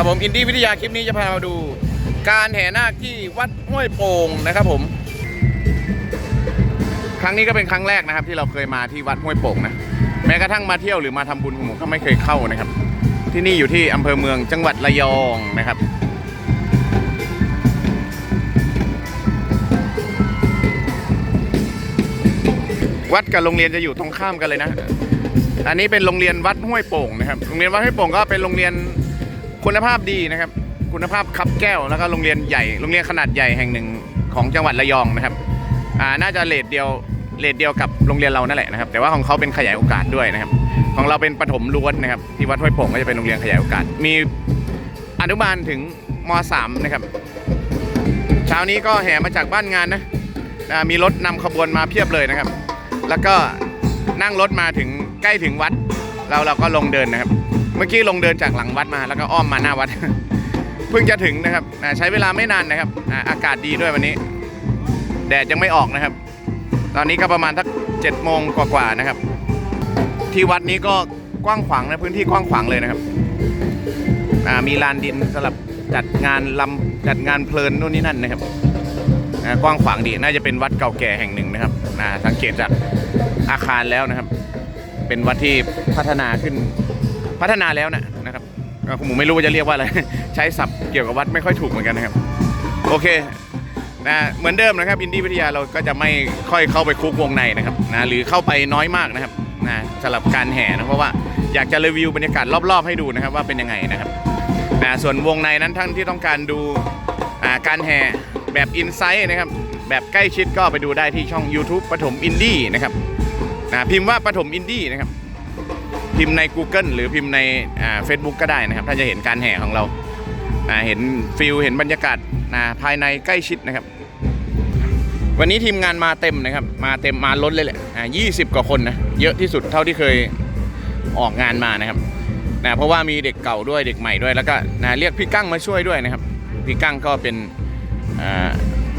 ครับผมอินดี้วิทยาคลิปนี้จะพามาดู การแห่นาคที่วัดห้วยโป่งนะครับผม ครั้งนี้ก็เป็นครั้งแรกนะครับ ที่เราเคยมาที่วัดห้วยโป่งนะแม้กระทั่งมาเที่ยวหรือมาทำบุญผมก็ไม่เคยเข้านะครับ ที่นี่อยู่ที่อำเภอเมืองจังหวัดระยองนะครับวัดกับโรงเรียนจะอยู่ตรงข้ามกันเลยนะ อันนี้เป็นโรงเรียนวัดห้วยโป่งนะครับ โรงเรียนวัดห้วยโป่งก็เป็นโรงเรียน คุณภาพดีนะครับ คุณภาพคับแก้วแล้วก็โรงเรียนใหญ่โรงเรียนขนาดใหญ่แห่งหนึ่งของจังหวัดระยองนะครับอ่าน่าจะเลทเดียวเลทเดียวกับโรงเรียนเรานั่นแหละนะครับ แต่ว่าของเขาเป็นขยายโอกาสด้วยนะครับ ของเราเป็นประถมล้วนนะครับ ที่วัดห้วยโป่งก็จะเป็นโรงเรียนขยายโอกาส มีอนุบาลถึงม .3 นะครับเช้านี้ก็แห่มาจากบ้านงานนะมีรถนำขบวนมาเพียบเลยนะครับ แล้วก็นั่งรถมาถึงใกล้ถึงวัดเราเราก็ลงเดินนะครับ มื่อกี้ลงเดินจากหลังวัดมาแล้วก็อ้อมมาหน้าวัด เพิ่งจะถึงนะครับใช้เวลาไม่นานนะครับอากาศดีด้วยวันนี้ แดดยังไม่ออกนะครับ ตอนนี้ก็ประมาณสักเจ็ดโมงกว่าๆนะครับ ที่วัดนี้ก็กว้างขวางนะพื้นที่กว้างขวางเลยนะครับมีลานดินสำหรับจัดงานลำจัดงานเพลินนู่นนี่นั่นนะครับกว้างขวางดีน่าจะเป็นวัดเก่าแก่แห่งหนึ่งนะครับสังเกตจากอาคารแล้วนะครับ เป็นวัดที่พัฒนาขึ้น พัฒนาแล้วนะนะครับผมไม่รู้ว่าจะเรียกว่าอะไร ใช้ศัพท์เกี่ยวกับวัดไม่ค่อยถูกเหมือนกันนะครับ โอเคนะเหมือนเดิมนะครับอินดี้วิทยาเราก็จะไม่ค่อยเข้าไปคุกวงในนะครับนะหรือเข้าไปน้อยมากนะครับนะสำหรับการแห่นะเพราะว่าอยากจะรีวิวบรรยากาศรอบๆให้ดูนะครับว่าเป็นยังไงนะครับนะส่วนวงในนั้นท่านที่ต้องการดูอ่าการแห่แบบอินไซต์นะครับแบบใกล้ชิดก็ไปดูได้ที่ช่อง YouTube ปฐมอินดี้นะครับนะพิมพ์ว่าปฐมอินดี้นะครับ พิมพ์ใน Google หรือพิมพ์ในเฟซบุ๊กก็ได้นะครับ ถ้าจะเห็นการแห่ของเราเห็นฟิลเห็นบรรยากาศภายในใกล้ชิดนะครับ วันนี้ทีมงานมาเต็มนะครับ มาเต็มมาล้นเลยแหละอ่า20กว่าคนนะเยอะที่สุดเท่าที่เคยออกงานมานะครับนะเพราะว่ามีเด็กเก่าด้วยเด็กใหม่ด้วยแล้วก็นะเรียกพี่กั้งมาช่วยด้วยนะครับพี่กั้งก็เป็น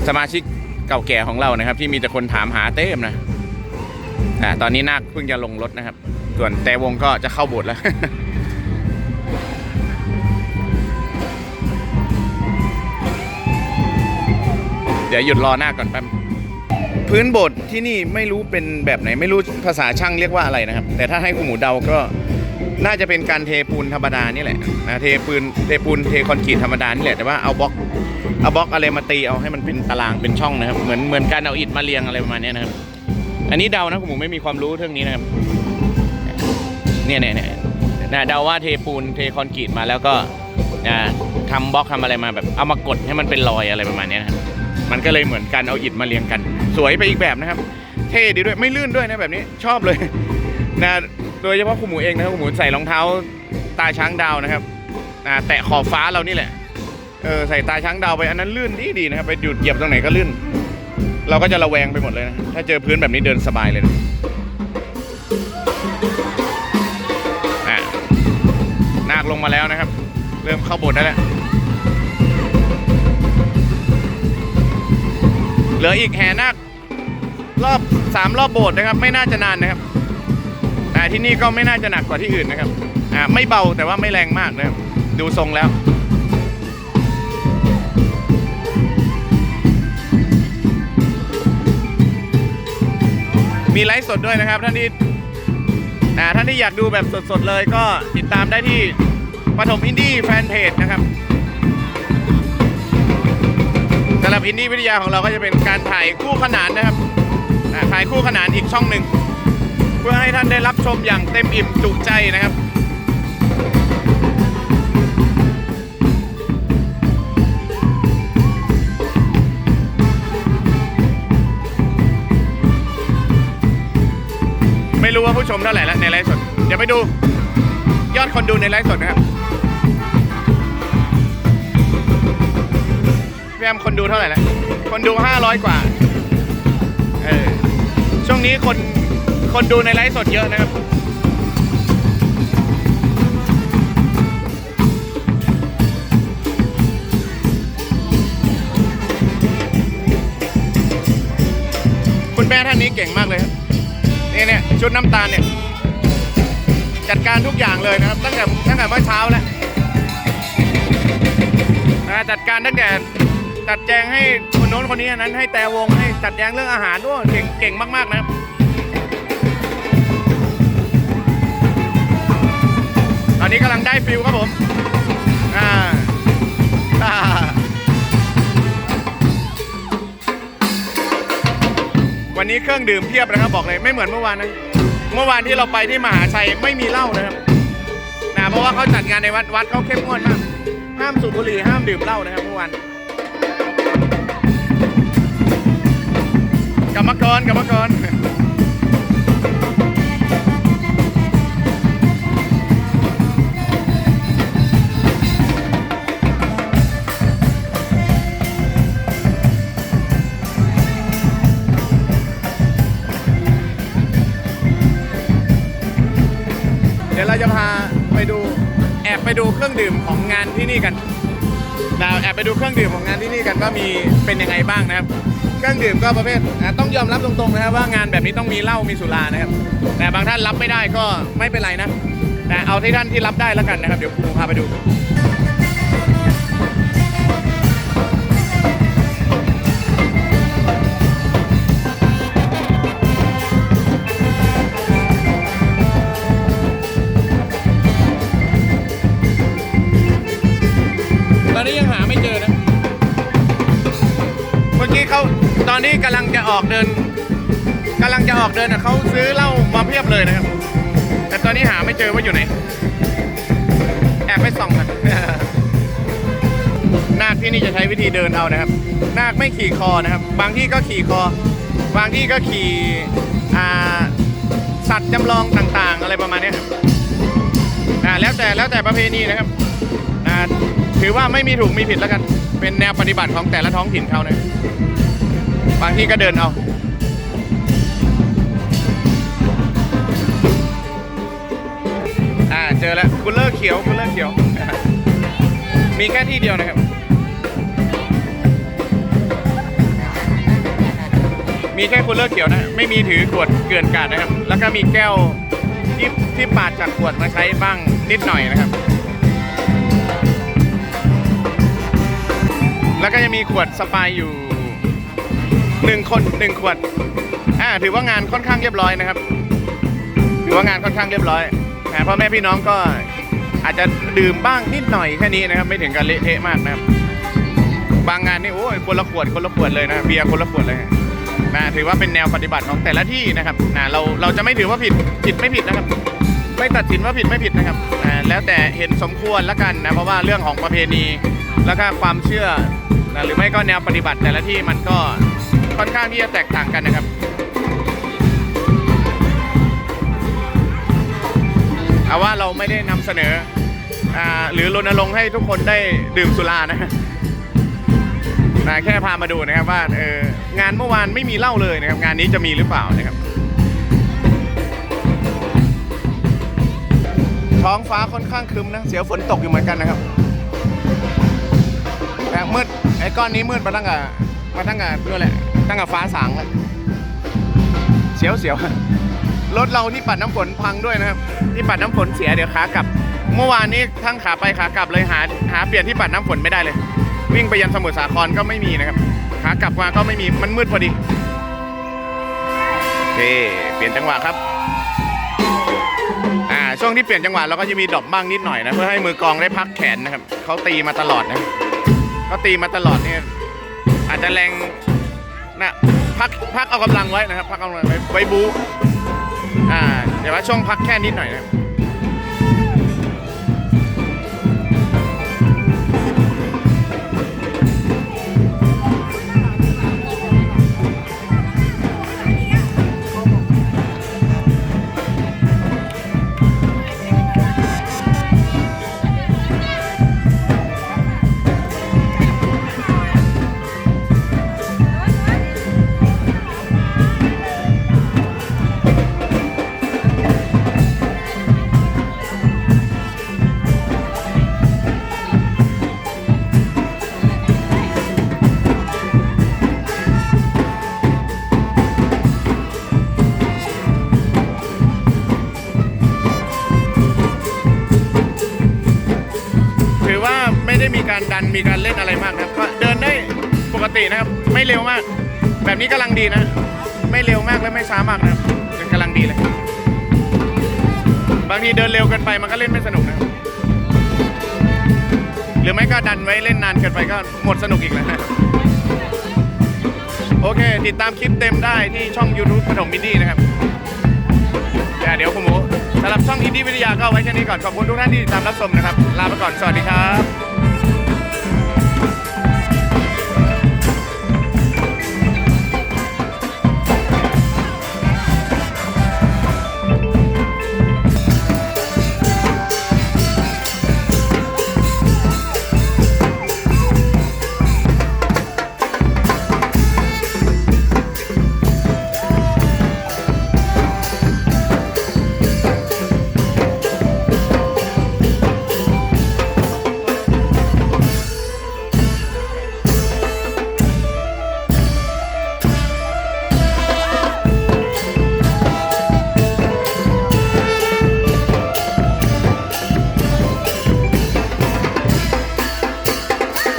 สมาชิกเก่าแก่ของเรานะครับ ที่มีแต่คนถามหาเต้มนะตอนนี้นาคเพิ่งจะลงรถนะครับ ส่วนแต่วงก็จะเข้าโบสถ์แล้วเดี๋ยวหยุดรอหน้าก่อนแป๊บพื้นโบสถ์ที่นี่ไม่รู้เป็นแบบไหนไม่รู้ภาษาช่างเรียกว่าอะไรนะครับ แต่ถ้าให้คุณหมูเดาก็น่าจะเป็นการเทปูนธรรมดานี่แหละนะเทปูนเทปูนเทคอนกรีตธรรมดานี่แหละแต่ว่าเอาบล็อกเอาบล็อกอะไรมาตีเอาให้มันเป็นตารางเป็นช่องนะครับ เหมือนเหมือนการเอาอิฐมาเรียงอะไรประมาณนี้นะครับ อันนี้เดานะคุณหมูไม่มีความรู้เรื่องนี้นะครับ เนี่ยเนี่ยเนี่ยนะเดาว่าเทปูนเทคอนกรีตมาแล้วก็อ่าทำบล็อกทำอะไรมาแบบเอามากดให้มันเป็นรอยอะไรประมาณนี้นะครับมันก็เลยเหมือนกันเอาอิฐมาเรียงกัน สวยไปอีกแบบนะครับ เท่ดีด้วยไม่ลื่นด้วยนะแบบนี้ชอบเลยนะโดยเฉพาะคุณหมูเองนะครับคุณหมูใส่รองเท้าตาช้างดาวนะครับอ่าแตะขอบฟ้าเรานี่แหละเออใส่ตาช้างดาวไปอันนั้นลื่นดีดีนะครับไปหยุดเหยียบตรงไหนก็ลื่น เราก็จะระแวงไปหมดเลยนะถ้าเจอพื้นแบบนี้เดินสบายเลยนะ มาแล้วนะครับ เริ่มเข้าโบสถ์ได้แล้วเหลืออีกแห่นาครอบสามรอบโบสถ์นะครับ ไม่น่าจะนานนะครับแต่ที่นี่ก็ไม่น่าจะหนักกว่าที่อื่นนะครับอ่าไม่เบาแต่ว่าไม่แรงมากนะครับดูทรงแล้วมีไลฟ์สดด้วยนะครับท่านที่อ่าท่านที่อยากดูแบบสดๆเลยก็ติดตามได้ที่ ปฐมอินดี้แฟนเพจนะครับสำหรับอินดี้วิทยาของเราก็จะเป็นการถ่ายคู่ขนานนะครับถ่ายคู่ขนานอีกช่องหนึ่ง เพื่อให้ท่านได้รับชมอย่างเต็มอิ่มจุใจนะครับไม่รู้ว่าผู้ชมเท่าไหร่แล้วในไลฟ์สด เดี๋ยวไปดูยอดคนดูในไลฟ์สดนะครับ พี่แอมคนดูเท่าไหร่แล้วคนดู 500 กว่าเออช่วงนี้คนคนดูในไลฟ์สดเยอะนะครับคุณแม่ท่านนี้เก่งมากเลยครับนี่เนี่ยชุดน้ำตาลเนี่ย จัดการทุกอย่างเลยนะครับ ตั้งแต่ตั้งแต่เมื่อเช้าแล้วจัดการตั้งแต่ จัดแจงให้คนโน้นคนนี้อันนั้นให้แต่วงให้จัดแจงเรื่องอาหารด้วยเก่งเก่งมากๆนะครับตอนนี้กำลังได้ฟิลครับผมอ่าอ่าวันนี้เครื่องดื่มเพียบนะครับบอกเลยไม่เหมือนเมื่อวานนะเมื่อวานที่เราไปที่มหาชัยไม่มีเหล้านะครับนะเพราะว่าเขาจัดงานในวัดวัดเขาเข้มงวดมากห้ามสูบบุหรี่ห้ามดื่มเหล้านะครับเมื่อวาน กรรมกรกรรมกรเดี๋ยวเราจะพาไปดูแอบไปดูเครื่องดื่มของงานที่นี่กันเราแอบไปดูเครื่องดื่มของงานที่นี่กันว่ามีเป็นยังไงบ้างนะครับ เครื่องดื่มก็ประเภทอะต้องยอมรับตรงๆนะครับว่างานแบบนี้ต้องมีเหล้ามีสุรานะครับ แต่บางท่านรับไม่ได้ก็ไม่เป็นไรนะ แต่เอาที่ท่านที่รับได้แล้วกันนะครับ เดี๋ยวครูพาไปดู นนี้กำลังจะออกเดินกำลังจะออกเดินนะเขาซื้อเหล้ามาเพียบเลยนะครับ แต่ตอนนี้หาไม่เจอว่าอยู่ไหน แอบไปส่องกันนาคที่นี่จะใช้วิธีเดินเอานะครับ นาคไม่ขี่คอนะครับ บางที่ก็ขี่คอ บางที่ก็ขี่อ่าสัตว์จำลองต่างๆ อะไรประมาณนี้ครับอ่าแล้วแต่แล้วแต่ประเพณีนะครับอ่าถือว่าไม่มีถูกมีผิดแล้วกัน เป็นแนวปฏิบัติของแต่ละท้องถิ่นเขานะ บางที่ก็เดินเอาอ่าเจอแล้วคูลเลอร์เขียวคูลเลอร์เขียว มีแค่ที่เดียวนะครับ มีแค่คูลเลอร์เขียวนะ ไม่มีถือขวดเกลื่อนกลาดนะครับ แล้วก็มีแก้วที่ที่ปาดจากขวดมาใช้บ้างนิดหน่อยนะครับ แล้วก็จะมีขวดสปายอยู่ หนึ่งคนหนึ่งขวด อ่า ถือว่างานค่อนข้างเรียบร้อยนะครับ ถือว่างานค่อนข้างเรียบร้อยนะพ่อแม่พี่น้องก็อาจจะดื่มบ้างนิดหน่อยแค่นี้นะครับ ไม่ถึงกับเละเทะมากนะครับ บางงานนี่โอ้ยคนละขวดคนละขวดเลยนะเบียร์คนละขวดเลยนะถือว่าเป็นแนวปฏิบัติของแต่ละที่นะครับนะเราเราจะไม่ถือว่าผิดผิดไม่ผิดนะครับ ไม่ตัดสินว่าผิดไม่ผิดนะครับอ่าแล้วแต่เห็นสมควรละกันนะเพราะว่าเรื่องของประเพณีแล้วก็ความเชื่อนะหรือไม่ก็แนวปฏิบัติแต่ละที่มันก็ ค่อนข้างที่จะแตกต่างกันนะครับเอาว่าเราไม่ได้นำเสนออหรือรณรงค์ให้ทุกคนได้ดื่มสุรานะนะแค่พามาดูนะครับว่าเอองานเมื่อวานไม่มีเหล้าเลยนะครับ งานนี้จะมีหรือเปล่านะครับ ท้องฟ้าค่อนข้างครึมนะเสียวฝนตกอยู่เหมือนกันนะครับแต่มืดไอ้ก้อนนี้มืดมาตั้งแต่มาตั้งแต่นู่นแหละ ตั้งแต่ฟ้าสางแล้วเสียวเสียวรถเราที่ปัดน้ำฝนพังด้วยนะครับ ที่ปัดน้ำฝนเสียเดี๋ยวขากลับ เมื่อวานนี้ทั้งขาไปขากลับเลยหาหาเปลี่ยนที่ปัดน้ำฝนไม่ได้เลย วิ่งไปยันสมุทรสาครก็ไม่มีนะครับ ขากลับมาก็ไม่มีมันมืดพอดีโอเคเปลี่ยนจังหวะครับอ่าช่วงที่เปลี่ยนจังหวะเราก็จะมีดรอปบ้างนิดหน่อยนะเพื่อให้มือกองได้พักแขนนะครับเขาตีมาตลอดนะเขาตีมาตลอดเนี่ยอาจจะแรง นะพักพักเอากำลังไว้นะครับ พักเอากำลังไว้ไว้บูอ่าเดี๋ยวว่าช่วงพักแค่นิดหน่อยนะครับ การดันมีการเล่นอะไรมากนะครับก็เดินได้ปกตินะครับ ไม่เร็วมาก แบบนี้กำลังดีนะ ไม่เร็วมากและไม่ช้ามากนะครับกำลังดีเลย บางทีเดินเร็วเกินไปมันก็เล่นไม่สนุกนะหรือไม่ก็ดันไว้เล่นนานเกินไปก็หมดสนุกอีกแล้วนะโอเค ติดตามคลิปเต็มได้ที่ช่อง YouTube ปฐมมินดี้นะครับแต่เดี๋ยวคุณหมูสำหรับช่องอินดี้วิทยาก็ไว้แค่นี้ก่อน ขอบคุณทุกท่านที่ติดตามรับชมนะครับ ลาไปก่อน สวัสดีครับ